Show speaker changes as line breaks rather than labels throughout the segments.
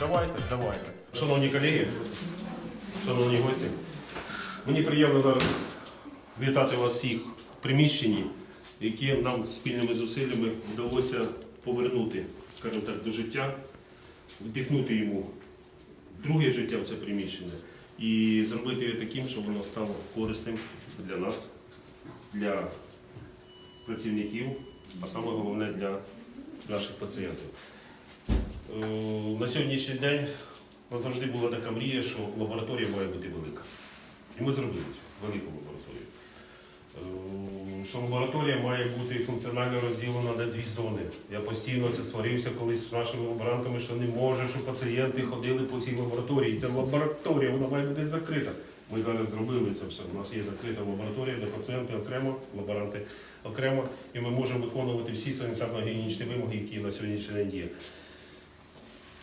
Давайте, давайте. Шановні колеги, шановні гості, мені приємно зараз Вітати вас всіх в приміщенні, яке нам спільними зусиллями вдалося повернути, скажімо так, до життя, вдихнути йому друге життя в це приміщення і зробити його таким, щоб воно стало корисним для нас, для працівників, а саме головне для наших пацієнтів. Е, На сьогоднішній день у нас завжди була така мрія, що лабораторія має бути велика. І ми зробили велику лабораторію. Е, Що лабораторія має бути функціонально розділена на дві зони. Я постійно це сварився колись з нашими лаборантами, що не може, щоб пацієнти ходили по цій лабораторії. Це лабораторія, вона має бути закрита. Ми зараз зробили це все. У нас є закрита лабораторія, де пацієнти окремо, лаборанти окремо, і ми можемо виконувати всі санітарно-гігієнічні вимоги, які на сьогоднішній день є.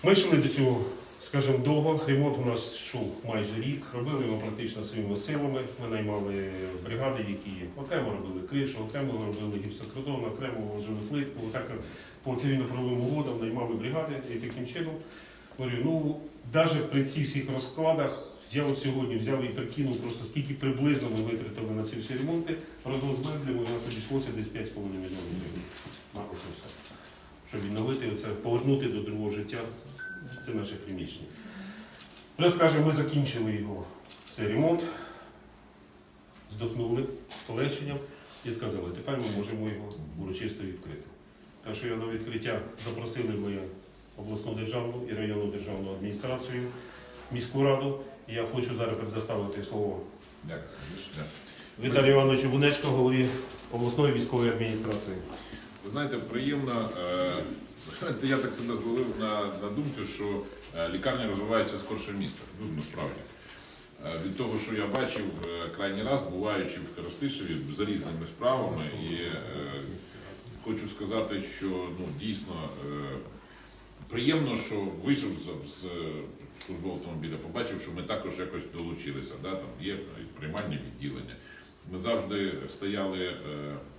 Ми йшли до цього, скажімо, довго. Ремонт у нас йшов майже рік. Робили його практично своїми силами. Ми наймали бригади, які окремо робили кришу, окремо робили гіпсокротон, окремо вложили плитку. Отак по цивільно-правовим угодам наймали бригади і таким чином. Говорю, ну навіть при цих всіх розкладах я от сьогодні взяв і прикинув просто скільки приблизно ми витратили на ці всі ремонти. Разом з меблями у нас обійшлося десь 5,5 мільйонів гривень. На все. Щоб відновити це, повернути до другого життя це наше приміщення. Вже скажемо, ми закінчили його цей ремонт, здохнули полегшенням і сказали, тепер ми можемо його урочисто відкрити. Так що я на відкриття запросили ми обласну державну і районну державну адміністрацію, міську раду. І я хочу зараз предоставити слово. Віталію Івановичу Бунечко, голові обласної військової адміністрації.
Ви знаєте, приємно. Я так себе зловив на, на думку, що е, лікарня розвивається скорше міста. Ну, насправді. Е, Від того, що я бачив е, крайній раз, буваючи в Коростишеві за різними справами, і е, хочу сказати, що ну, дійсно е, приємно, що вийшов з, з службового автомобіля, побачив, що ми також якось долучилися. Да? Там є приймальні відділення. Ми завжди стояли е,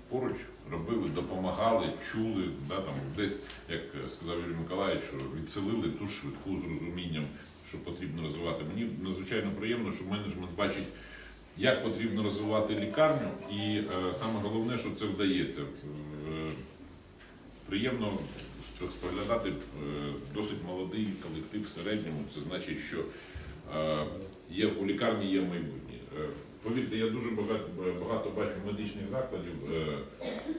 поруч, робили, допомагали, чули, да, там, десь, як сказав Юрій Миколаївич, що відселили ту швидку з розумінням, що потрібно розвивати. Мені надзвичайно приємно, що менеджмент бачить, як потрібно розвивати лікарню, і е, саме головне, що це вдається. Е, приємно споглядати е, досить молодий колектив в середньому. Це значить, що е, є у лікарні є майбутнє. Повірте, я дуже багато, багато бачу медичних закладів, е,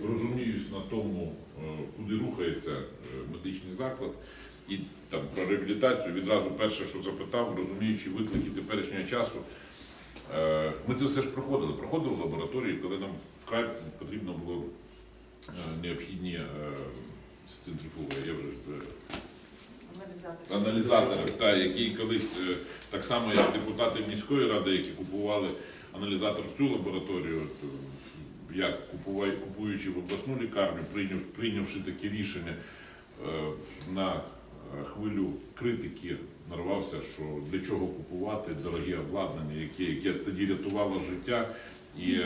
розуміюсь на тому, е, куди рухається е, медичний заклад. І там про реабілітацію відразу перше, що запитав, розуміючи виклики теперішнього часу. Ми це все ж проходили. Проходили в лабораторії, коли нам вкрай потрібно було необхідні з центрифуги. Я вже аналізатори, та, які колись е, так само, як депутати міської ради, які купували аналізатор в цю лабораторію, е, купуваю, купуючи в обласну лікарню, прийняв, прийнявши таке рішення е, на хвилю критики, нарвався, що для чого купувати дорогі обладнання, яке, яке тоді рятувало життя. І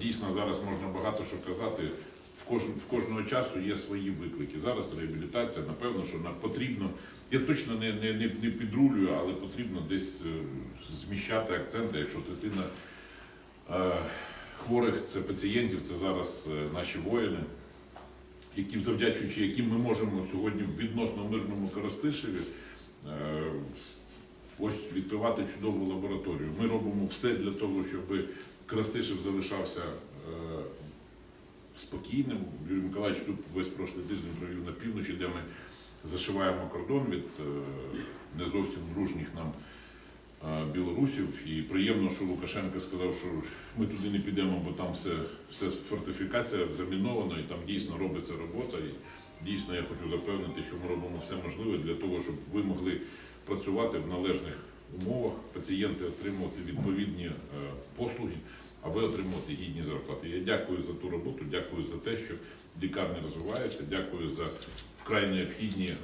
дійсно зараз можна багато що казати. В кожного, в кожного часу є свої виклики. Зараз реабілітація, напевно, що нам потрібно. Я точно не, не, не, не підрулюю, але потрібно десь е, зміщати акценти, якщо третина е, хворих це пацієнтів, це зараз е, наші воїни, яким завдячуючи яким ми можемо сьогодні в відносно мирному Коростишеві е, ось відкривати чудову лабораторію. Ми робимо все для того, щоб Коростишев залишався. Спокійним. Юрій Миколаївич тут весь прошлий тиждень провів на півночі, де ми зашиваємо кордон від е, не зовсім дружніх нам е, білорусів. І приємно, що Лукашенко сказав, що ми туди не підемо, бо там все, все фортифікація замінована і там дійсно робиться робота. І дійсно я хочу запевнити, що ми робимо все можливе для того, щоб ви могли працювати в належних умовах, пацієнти отримувати відповідні е, послуги. А ви отримувати гідні зарплати. Я дякую за ту роботу, дякую за те, що лікарня розвивається, дякую за вкрай необхідні е,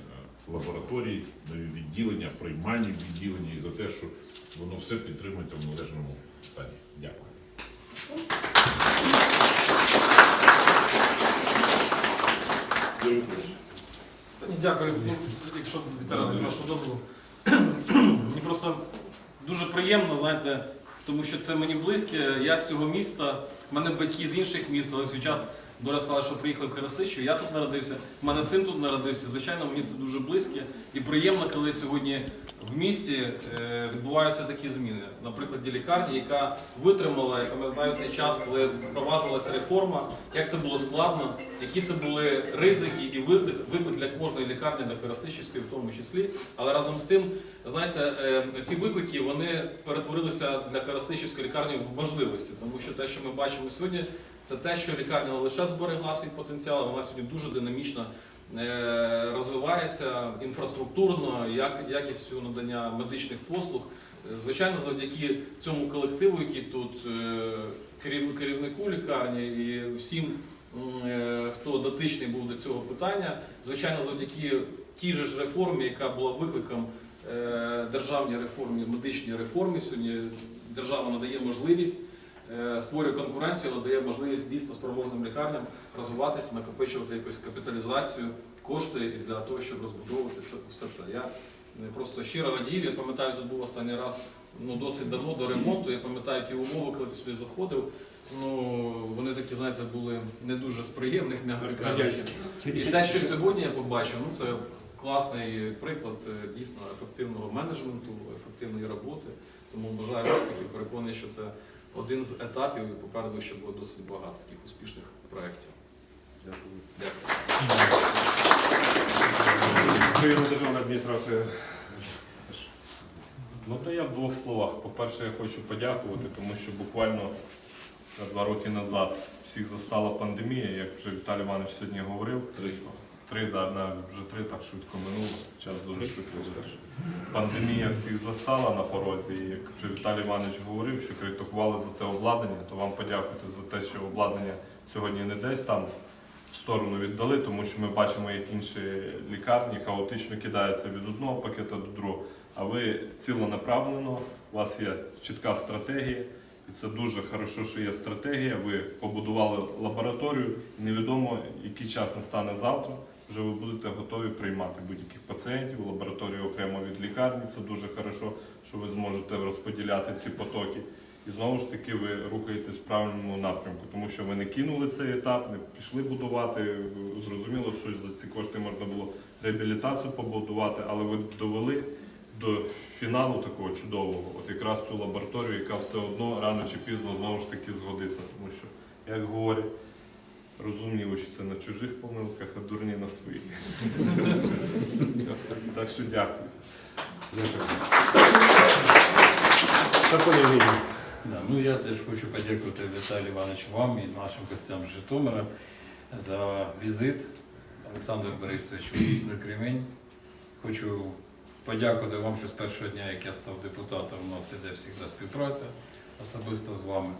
лабораторії, нові відділення, приймальні відділення і за те, що воно все підтримується в належному стані. Дякую.
Та ні, дякую. Ну, якщо Віталій, вашого дозволу. Мені просто дуже приємно, знаєте, тому що це мені близьке. Я з цього міста, в мене батьки з інших міст, але свій час доля сказала, що приїхали в Коростичів. Я тут народився, в мене син тут народився. Звичайно, мені це дуже близьке. І приємно, коли сьогодні в місті е, відбуваються такі зміни. На прикладі лікарні, яка витримала, я пам'ятаю цей час, коли впроваджувалася реформа, як це було складно, які це були ризики і виклик, для кожної лікарні на Коростишівської в тому числі. Але разом з тим, знаєте, е, ці виклики вони перетворилися для Коростишівської лікарні в можливості, тому що те, що ми бачимо сьогодні, це те, що лікарня не лише зберегла свій потенціал, вона сьогодні дуже динамічно е, розвивається інфраструктурно, як, якістю надання медичних послуг. Е, Звичайно, завдяки цьому колективу, який тут е, керівнику лікарні і всім, хто дотичний був до цього питання, звичайно, завдяки тій же ж реформі, яка була викликом державній реформі, медичній реформі, сьогодні держава надає можливість. Е, Створює конкуренцію, надає можливість дійсно спроможним лікарням розвиватися, накопичувати якусь капіталізацію, кошти і для того, щоб розбудовувати все- це. Я е, просто щиро радів. Я пам'ятаю, тут був останній раз ну, досить давно до ремонту. Я пам'ятаю ті умови, коли сюди заходив. Ну, вони такі, знаєте, були не дуже з приємних, м'яко кажучи. І те, що сьогодні я побачив, ну це класний приклад е, дійсно ефективного менеджменту, ефективної роботи. Тому бажаю успіхів, переконаний, що це один з етапів і попереду ще буде досить багато таких успішних проєктів.
Дякую.
Дякую.
Державна адміністрація.
Ну то я в двох словах. По-перше, я хочу подякувати, тому що буквально два роки назад всіх застала пандемія, як вже Віталій Іванович сьогодні говорив.
Три.
Три, да, на, вже три так швидко минуло, час дуже швидко йде. Пандемія всіх застала на порозі. І як Віталій Іванович говорив, що критикували за те обладнання, то вам подякувати за те, що обладнання сьогодні не десь там в сторону віддали, тому що ми бачимо, як інші лікарні хаотично кидаються від одного пакета до другого. А ви ціленаправлено, у вас є чітка стратегія, і це дуже хорошо, що є стратегія. Ви побудували лабораторію, і невідомо, який час настане завтра. Вже ви будете готові приймати будь-яких пацієнтів. Лабораторію окремо від лікарні. Це дуже хорошо, що ви зможете розподіляти ці потоки. І знову ж таки ви рухаєтесь в правильному напрямку, тому що ви не кинули цей етап, не пішли будувати. Зрозуміло, що за ці кошти можна було реабілітацію побудувати, але ви довели до фіналу такого чудового, от якраз цю лабораторію, яка все одно рано чи пізно знову ж таки згодиться. Тому що, як говорять, розумні учаться на чужих помилках, а дурні на своїх. Так що дякую.
Да, ну я теж хочу подякувати Віталію Івановичу вам і нашим гостям з Житомира за візит. Олександр Борисович, в місто Кремень. Хочу подякувати вам, що з першого дня, як я став депутатом, у нас іде завжди співпраця особисто з вами.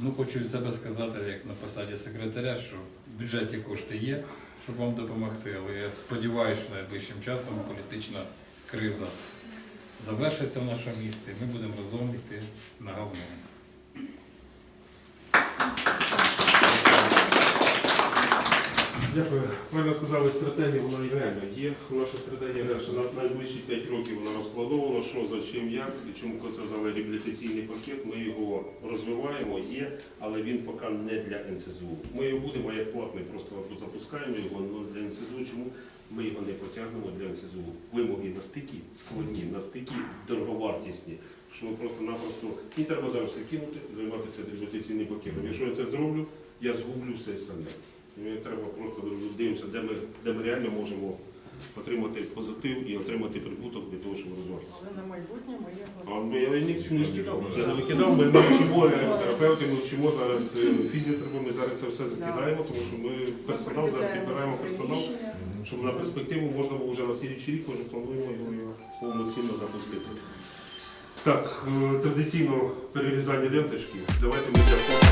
Ну, хочу від себе сказати, як на посаді секретаря, що в бюджеті кошти є, щоб вам допомогти, але я сподіваюся, що найближчим часом політична криза завершиться в нашому місті, і ми будемо разом йти на говно.
Дякую. Правильно сказали, стратегія вона і реально є. Наша стратегія наша на найближчі 5 років вона розкладована, що за чим, як і чому це взяли реабілітаційний пакет. Ми його розвиваємо, є, але він поки не для НСЗУ. Ми його будемо як платний, просто запускаємо його ну, для НСЗУ. Чому ми його не потягнемо для НСЗУ? Вимоги настільки складні, настільки дороговартісні. Що ми просто-напросто не треба зараз все кинути, займатися реабілітаційним пакетом. Якщо я це зроблю, я згублю все саме. Мені треба просто дивимося, де ми, де ми реально можемо отримати позитив і отримати прибуток для того, щоб розвиватися.
Але на майбутнє ми є
А ми- я нічого не скидав. Я не викидав, ми, ми вчимо терапевти, ми вчимо зараз е, фізіотерапи, ми зараз це все закидаємо, тому що ми персонал зараз підбираємо персонал, щоб на перспективу можна було вже на слідчий рік, вже плануємо його повноцінно запустити. Так, е, традиційно перерізання ленточки. Давайте ми для фото.